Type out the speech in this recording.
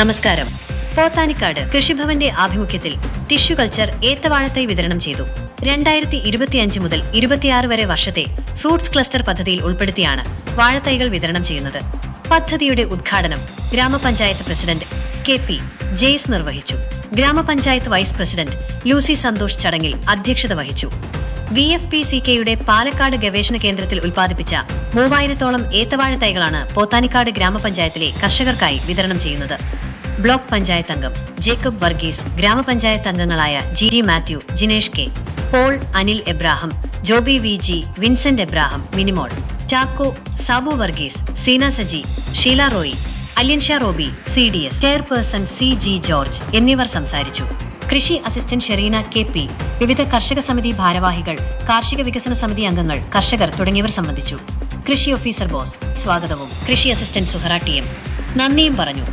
നമസ്കാരം. പോത്താനിക്കാട് കൃഷിഭവന്റെ ആഭിമുഖ്യത്തിൽ tissue culture ഏത്തവാഴത്തൈ വിതരണം ചെയ്തു. രണ്ടായിരത്തി ഇരുപത്തിയഞ്ച് മുതൽ ഇരുപത്തിയാറ് വരെ വർഷത്തെ ഫ്രൂട്ട്സ് ക്ലസ്റ്റർ പദ്ധതിയിൽ ഉൾപ്പെടുത്തിയാണ് വാഴത്തൈകൾ വിതരണം ചെയ്യുന്നത്. പദ്ധതിയുടെ ഉദ്ഘാടനം ഗ്രാമപഞ്ചായത്ത് പ്രസിഡന്റ് കെ പി ജെയ്സ് നിർവഹിച്ചു. ഗ്രാമപഞ്ചായത്ത് വൈസ് പ്രസിഡന്റ് ലൂസി സന്തോഷ് ചടങ്ങിൽ അധ്യക്ഷത വഹിച്ചു. വി എഫ് പി സി കെയുടെ പാലക്കാട് ഗവേഷണ കേന്ദ്രത്തിൽ ഉൽപ്പാദിപ്പിച്ച മൂവായിരത്തോളം ഏത്തവാഴ തൈകളാണ് പോത്താനിക്കാട് ഗ്രാമപഞ്ചായത്തിലെ കർഷകർക്കായി വിതരണം ചെയ്യുന്നത്. ബ്ലോക്ക് പഞ്ചായത്ത് അംഗം ജേക്കബ് വർഗീസ് ഗ്രാമപഞ്ചായത്ത് അംഗങ്ങളായ G D Mathew Jinesh K Paul Anil Abraham Joby V G Vincent Abraham Minimol Chacko Sabu Varghese Seena Saji Sheela Roy അല്യൻഷ Roby C D S chairperson C G George എന്നിവർ സംസാരിച്ചു. കൃഷി assistant Shereena K P വിവിധ കർഷക സമിതി ഭാരവാഹികൾ കാർഷിക വികസന സമിതി അംഗങ്ങൾ കർഷകർ തുടങ്ങിയവർ സംബന്ധിച്ചു. കൃഷി ഓഫീസർ ബോസ് സ്വാഗതവും. കൃഷി അസിസ്റ്റന്റ് സുഹറ ടി എം. നന്ദിയും പറഞ്ഞു.